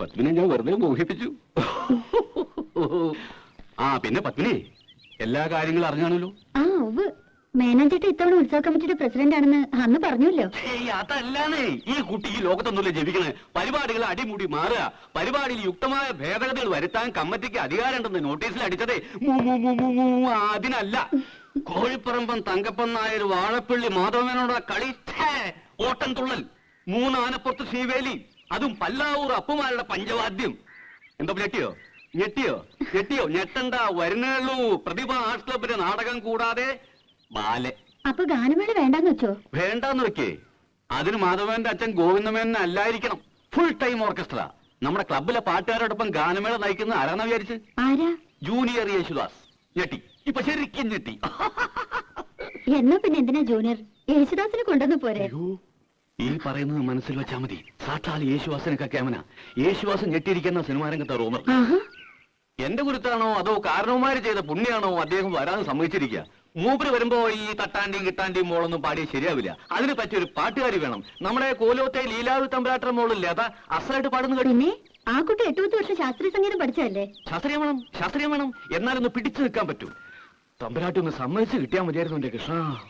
പത്മിനെ ഞാൻ വെറുതെ മോഹിപ്പിച്ചു. ആ പിന്നെ പത്മിനി എല്ലാ കാര്യങ്ങളും അറിഞ്ഞാണല്ലോ. ആ ഉവ് മേനോൻ ഇത്തവണ ഉത്സവ കമ്മിറ്റിയുടെ പ്രസിഡന്റ് ആണെന്ന് അന്ന് പറഞ്ഞല്ലോ അതല്ലാന്നേ. ഈ കുട്ടി ഈ ലോകത്തൊന്നുമില്ല ജപിക്കണേ പരിപാടികൾ അടിമുടി മാറുക. പരിപാടിയിൽ യുക്തമായ ഭേദഗതികൾ വരുത്താൻ കമ്മിറ്റിക്ക് അധികാരമുണ്ടെന്ന് നോട്ടീസിൽ അടിച്ചതേ. അതിനല്ല. കോഴിപ്പറമ്പൻ തങ്കപ്പൻ നായർ വാഴപ്പള്ളി മാധവനോട് കളി. ഓട്ടൻ ഓട്ടം തുള്ളൽ. മൂന്നാനപ്പുറത്ത് ശ്രീവേലി. അതും പല്ലാവൂർ അപ്പുമാരുടെ പഞ്ചവാദ്യം. എന്താ ഞെട്ടിയോ? ഞെട്ടിയോ? ഞെട്ടിയോ? ഞെട്ടണ്ട വരുന്നേള്ളൂ പ്രതിഭ ആർട്സ് ക്ലബിന്റെ നാടകം കൂടാതെ ബാലെ. അപ്പൊ ഗാനമേള വേണ്ടെന്ന് വെച്ചോ? വേണ്ടാന്ന് വെക്കേ. അതിന് മാധവന്റെ അച്ഛൻ ഗോവിന്ദമേനൻ അല്ലായിരിക്കണം. ഫുൾ ടൈം ഓർക്കസ്ട്ര നമ്മുടെ ക്ലബിലെ പാട്ടുകാരോടൊപ്പം ഗാനമേള നയിക്കുന്ന ആരാന്ന വിചാരിച്ച്? ആരാ? ജൂനിയർ യേശുദാസ്. ഞെട്ടി. ഇപ്പൊ ശരിക്കും ഞെട്ടി. എന്നാ പിന്നെ എന്തിനാ ജൂനിയർ? യേശുദാസിനെ കൊണ്ടുവന്ന് പോരെ. ഈ പറയുന്നത് മനസ്സിൽ വെച്ചാ മതി. സാക്ഷാൽ യേശുവാസനൊക്കെ കേമന യേശുവാസൻ ഞെട്ടിയിരിക്കുന്ന സിനിമാ രംഗത്തെ റൂമർ. എന്റെ കുരുത്താണോ അതോ കാരണവുമാര് ചെയ്ത പുണ്യാണോ അദ്ദേഹം വരാൻ സമ്മതിച്ചിരിക്കുക. മൂപ്പര് വരുമ്പോ ഈ തട്ടാന്റെയും കിട്ടാന്റെയും മോളൊന്നും പാടിയ ശരിയാവില്ല. അതിന് പറ്റിയ ഒരു പാട്ടുകാരി വേണം. നമ്മുടെ കോലോത്തെ ലീലാവി തമ്പരാട്ടർ മോളില്ലേ അതാ അസലായിട്ട് പാടുന്നു കേട്ടു. പിന്നെ ആ കുട്ടി എട്ടു പത്ത് വർഷം ശാസ്ത്രീയ സംഗീതം പഠിച്ചല്ലേ ശാസ്ത്രീയം വേണം ശാസ്ത്രീയം വേണം. എന്നാലൊന്ന് പിടിച്ചു നിൽക്കാൻ പറ്റൂ. തമ്പരാട്ടി ഒന്ന് സമ്മതിച്ച് കിട്ടിയാൽ മതിയായിരുന്നു എന്റെ കൃഷ്ണ.